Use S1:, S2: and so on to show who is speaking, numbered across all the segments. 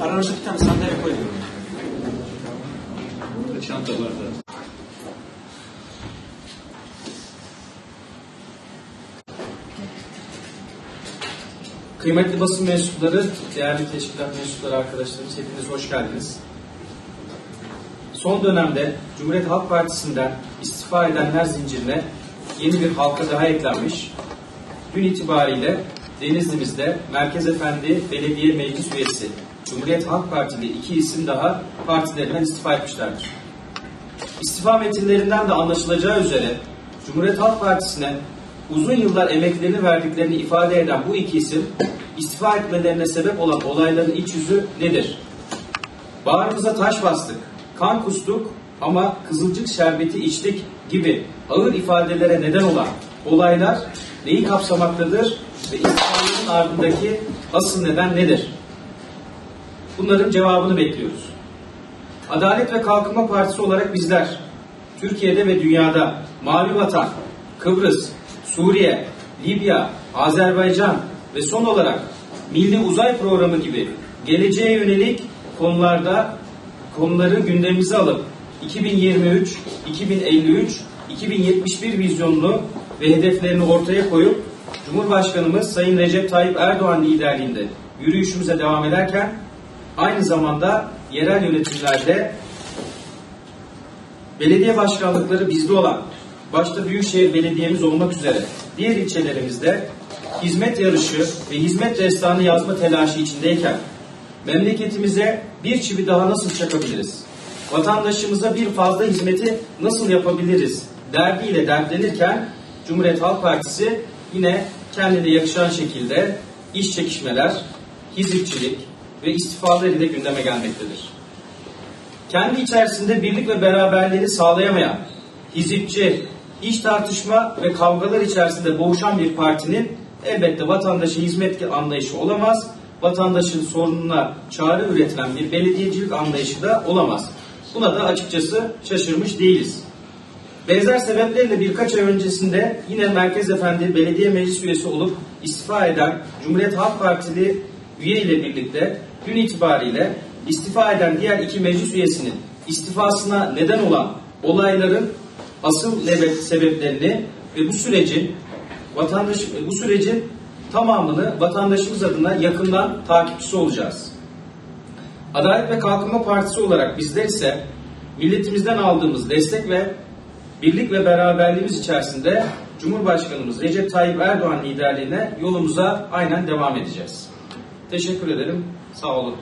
S1: Aranızda bir tane sandalye koyuyorum.
S2: Burada çanta var da. Kıymetli basın mensupları, değerli teşkilat mensupları arkadaşlarımız hepiniz hoş geldiniz. Son dönemde Cumhuriyet Halk Partisi'nden istifa edenler zincirine yeni bir halka daha eklenmiş. Dün itibariyle Denizli'mizde Merkez Efendi Belediye Meclis Üyesi Cumhuriyet Halk Partili iki isim daha partilerinden istifa etmişlerdir. İstifa metinlerinden de anlaşılacağı üzere Cumhuriyet Halk Partisi'ne uzun yıllar emeklerini verdiklerini ifade eden bu iki isim istifa etmelerine sebep olan olayların iç yüzü nedir? Bağrımıza taş bastık, kan kustuk ama kızılcık şerbeti içtik gibi ağır ifadelere neden olan olaylar neyi kapsamaktadır ve istifaların ardındaki asıl neden nedir? Bunların cevabını bekliyoruz. Adalet ve Kalkınma Partisi olarak bizler Türkiye'de ve dünyada Mavi Vatan, Kıbrıs, Suriye, Libya, Azerbaycan ve son olarak Milli Uzay Programı gibi geleceğe yönelik konularda konuları gündemimize alıp 2023, 2053, 2071 vizyonunu ve hedeflerini ortaya koyup Cumhurbaşkanımız Sayın Recep Tayyip Erdoğan liderliğinde yürüyüşümüze devam ederken aynı zamanda yerel yönetimlerde belediye başkanlıkları bizde olan başta Büyükşehir Belediye'miz olmak üzere diğer ilçelerimizde hizmet yarışı ve hizmet destanı yazma telaşı içindeyken memleketimize bir çivi daha nasıl çakabiliriz? Vatandaşımıza bir fazla hizmeti nasıl yapabiliriz? Derdiyle dertlenirken Cumhuriyet Halk Partisi yine kendine yakışan şekilde iş çekişmeler, hizipçilik ve istifalar ile gündeme gelmektedir. Kendi içerisinde birlik ve beraberliğini sağlayamayan, hizipçi, iş tartışma ve kavgalar içerisinde boğuşan bir partinin elbette vatandaşa hizmet anlayışı olamaz, vatandaşın sorununa çare üretilen bir belediyecilik anlayışı da olamaz. Buna da açıkçası şaşırmış değiliz. Benzer sebeplerle birkaç ay öncesinde yine Merkez Efendi Belediye Meclis Üyesi olup istifa eden Cumhuriyet Halk Partili üye ile birlikte dün itibariyle istifa eden diğer iki meclis üyesinin istifasına neden olan olayların asıl sebeplerini ve bu sürecin vatandaş bu sürecin tamamını vatandaşımız adına yakından takipçisi olacağız. Adalet ve Kalkınma Partisi olarak bizler ise milletimizden aldığımız destek ve birlik ve beraberliğimiz içerisinde Cumhurbaşkanımız Recep Tayyip Erdoğan liderliğine yolumuza aynen devam edeceğiz. Teşekkür ederim. Sağ olun.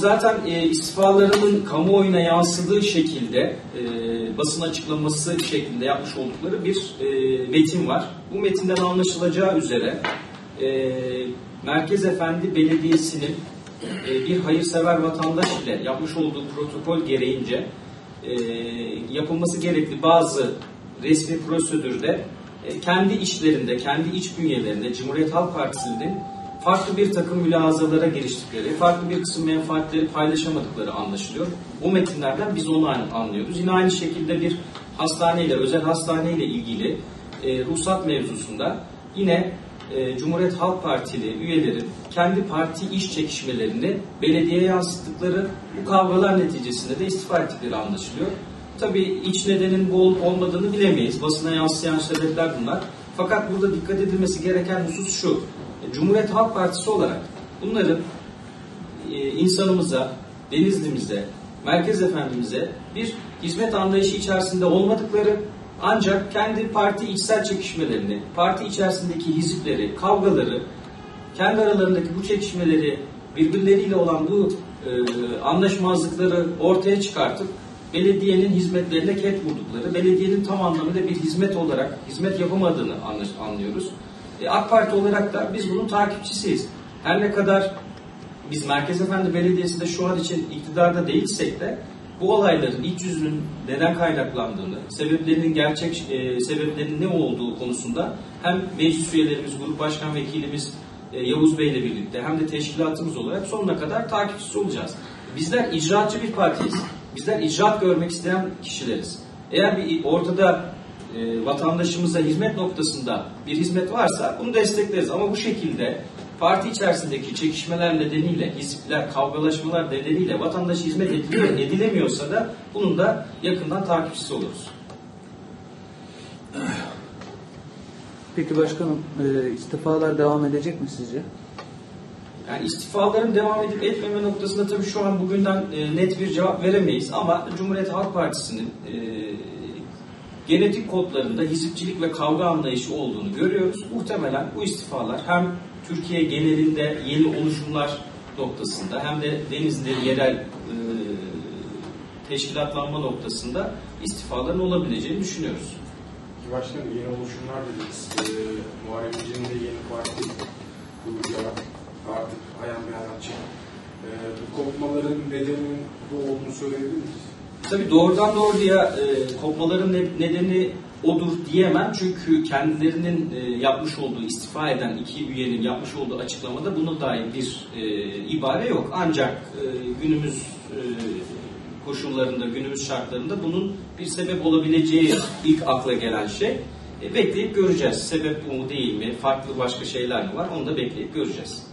S2: Zaten e, istifalarının kamuoyuna yansıdığı şekilde e, basın açıklaması şeklinde yapmış oldukları bir e, metin var. Bu metinden anlaşılacağı üzere e, Merkez Efendi Belediyesi'nin e, bir hayırsever vatandaş ile yapmış olduğu protokol gereğince e, yapılması gerekli bazı resmi prosedürde e, kendi işlerinde, kendi iç bünyelerinde Cumhuriyet Halk Partisi'nin farklı bir takım mülazalara giriştikleri, farklı bir kısım menfaatleri paylaşamadıkları anlaşılıyor. Bu metinlerden biz onu anlıyoruz. Yine aynı şekilde bir hastaneyle, özel hastaneyle ilgili e, ruhsat mevzusunda yine e, Cumhuriyet Halk Partili üyelerin kendi parti iş çekişmelerini belediyeye yansıttıkları bu kavgalar neticesinde de istifa ettikleri anlaşılıyor. Tabii iç nedenin bu olup olmadığını bilemeyiz. Basına yansıyan sebepler bunlar. Fakat burada dikkat edilmesi gereken husus şu. Cumhuriyet Halk Partisi olarak bunların e, insanımıza, Denizli'mize, Merkez Efendimiz'e bir hizmet anlayışı içerisinde olmadıkları ancak kendi parti içsel çekişmelerini, parti içerisindeki hizipleri, kavgaları, kendi aralarındaki bu çekişmeleri, birbirleriyle olan bu e, anlaşmazlıkları ortaya çıkartıp belediyenin hizmetlerine ket vurdukları, belediyenin tam anlamıyla bir hizmet olarak hizmet yapamadığını anlıyoruz. E, AK Parti olarak da biz bunun takipçisiyiz. Her ne kadar biz Merkez Efendi Belediyesi'nde şu an için iktidarda değilsek de bu olayların iç yüzünün neden kaynaklandığını, sebeplerinin gerçek e, sebeplerinin ne olduğu konusunda hem meclis üyelerimiz, grup başkan vekilimiz e, Yavuz Bey ile birlikte hem de teşkilatımız olarak sonuna kadar takipçisi olacağız. Bizler icraatçı bir partiyiz. Bizler icraat görmek isteyen kişileriz. Eğer bir ortada e, vatandaşımıza hizmet noktasında bir hizmet varsa bunu destekleriz. Ama bu şekilde parti içerisindeki çekişmeler nedeniyle, hizipler, kavgalaşmalar nedeniyle vatandaş hizmet ediliyor, edilemiyorsa da bunun da yakından takipçisi oluruz.
S3: Peki başkanım e, istifalar devam edecek mi sizce?
S2: Yani istifaların devam edip etmeme noktasında tabii şu an bugünden e, net bir cevap veremeyiz ama Cumhuriyet Halk Partisi'nin e, genetik kodlarında hizipçilik ve kavga anlayışı olduğunu görüyoruz. Muhtemelen bu istifalar hem Türkiye genelinde yeni oluşumlar noktasında hem de Denizli yerel e, teşkilatlanma noktasında istifaların olabileceğini düşünüyoruz.
S4: Başkanım yeni oluşumlar dediniz. Ee, Muharrem İnce'nin de yeni parti kuracağı artık ayan bir araç. Ee, bu kopmaların nedeninin bu olduğunu söyleyebilir miyiz?
S2: Tabii doğrudan doğruya e, kopmaların ne- nedeni odur diyemem. Çünkü kendilerinin e, yapmış olduğu, istifa eden iki üyenin yapmış olduğu açıklamada buna dair bir e, ibare yok. Ancak e, günümüz e, koşullarında, günümüz şartlarında bunun bir sebep olabileceği ilk akla gelen şey. E, bekleyip göreceğiz. Sebep bu mu değil mi? Farklı başka şeyler mi var? Onu da bekleyip göreceğiz.